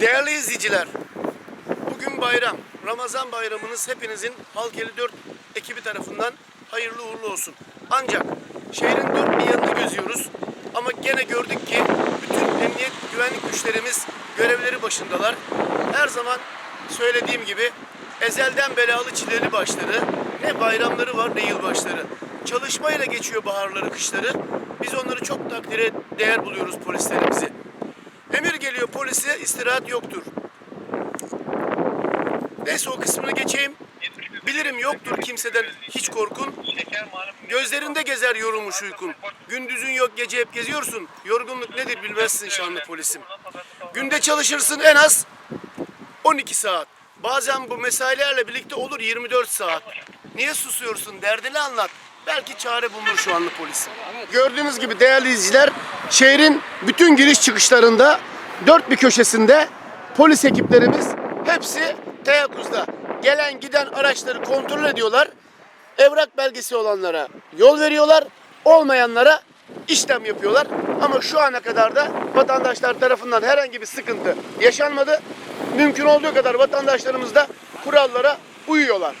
Değerli izleyiciler, bugün bayram. Ramazan bayramınız hepinizin Halk 54 ekibi tarafından hayırlı uğurlu olsun. Ancak şehrin dört bir yanını gözüyoruz. Ama gene gördük ki bütün emniyet güvenlik güçlerimiz görevleri başındalar. Her zaman söylediğim gibi ezelden belalı çileli başları, ne bayramları var ne yılbaşları. Çalışmayla geçiyor baharları, kışları. Biz onları çok takdire değer buluyoruz polislerimizi. Emir geliyor polise istirahat yoktur. Neyse o kısmını geçeyim. Bilirim yoktur kimseden hiç korkun. Gözlerinde gezer yorulmuş uykun. Gündüzün yok gece hep geziyorsun. Yorgunluk nedir bilmezsin şanlı polisim. Günde çalışırsın en az 12 saat. Bazen bu mesailerle birlikte olur 24 saat. Niye susuyorsun? Derdini anlat. Belki çare bulunur şu anlı polisim. Gördüğünüz gibi değerli izleyiciler, şehrin bütün giriş çıkışlarında dört bir köşesinde polis ekiplerimiz hepsi teyakkuzda. Gelen giden araçları kontrol ediyorlar. Evrak belgesi olanlara yol veriyorlar. Olmayanlara işlem yapıyorlar. Ama şu ana kadar da vatandaşlar tarafından herhangi bir sıkıntı yaşanmadı. Mümkün olduğu kadar vatandaşlarımız da kurallara uyuyorlar.